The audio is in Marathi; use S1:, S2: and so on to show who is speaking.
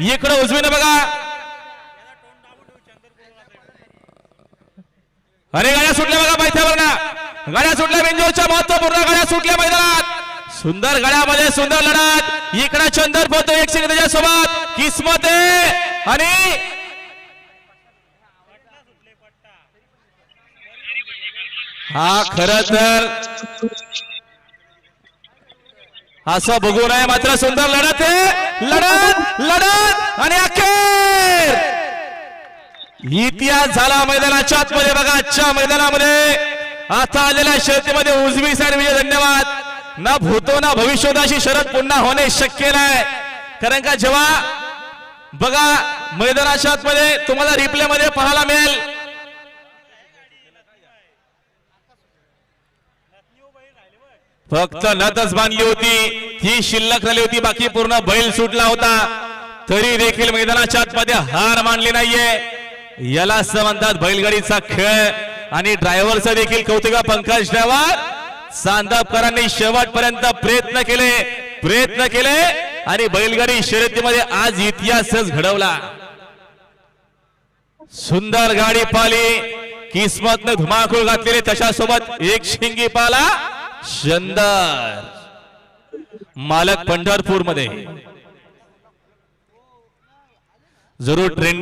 S1: इकडे उजवीने बघा. अरे गाड्या सुटल्या बघा पायथ्यावर ना गाड्या सुटल्या बेंजोरच्या महत्त्वपूर्ण गाड्या सुटल्या मैदानात. सुंदर गाड्यामध्ये सुंदर लढत. इकडे चंदर पोहतो एक सिंग त्याच्या सोबत. किस्मत आणि हा खर तर असं बघू नये मात्र सुंदर लढत आहे. लढत लढत आणि अखेर! इतिहास झाला मैदानाच्या आतमध्ये बघा आजच्या मैदानामध्ये. आता आलेल्या शर्तीमध्ये उजवी साईड विजय धन्यवाद. ना भूतो ना भविष्यदाशी शरद पुन्हा होणे शक्य नाही कारण का जेव्हा बघा मैदानाच्या आतमध्ये तुम्हाला रिप्ले मध्ये पाहायला मिळेल. फक्त नतच बांधली होती. ही शिल्लक झाली होती. बाकी पूर्ण बैल सुटला होता. तरी देखील मैदानाच्या आतमध्ये हार मानली नाहीये. याला असं म्हणतात बैलगाडीचा खेळ आणि ड्रायव्हरचं देखील कौतुक. पंकज ड्रायव्हर सांदापकरांनी शेवटपर्यंत प्रयत्न केले. प्रयत्न केले आणि बैलगाडी शर्यतीमध्ये आज इतिहासच घडवला. सुंदर गाडी पाली. किस्मतनं धुमाकूळ घातलेली तशासोबत एक शिंगी पाला. शंदर मालक पंढरपूरमध्ये जरूर ट्रेंड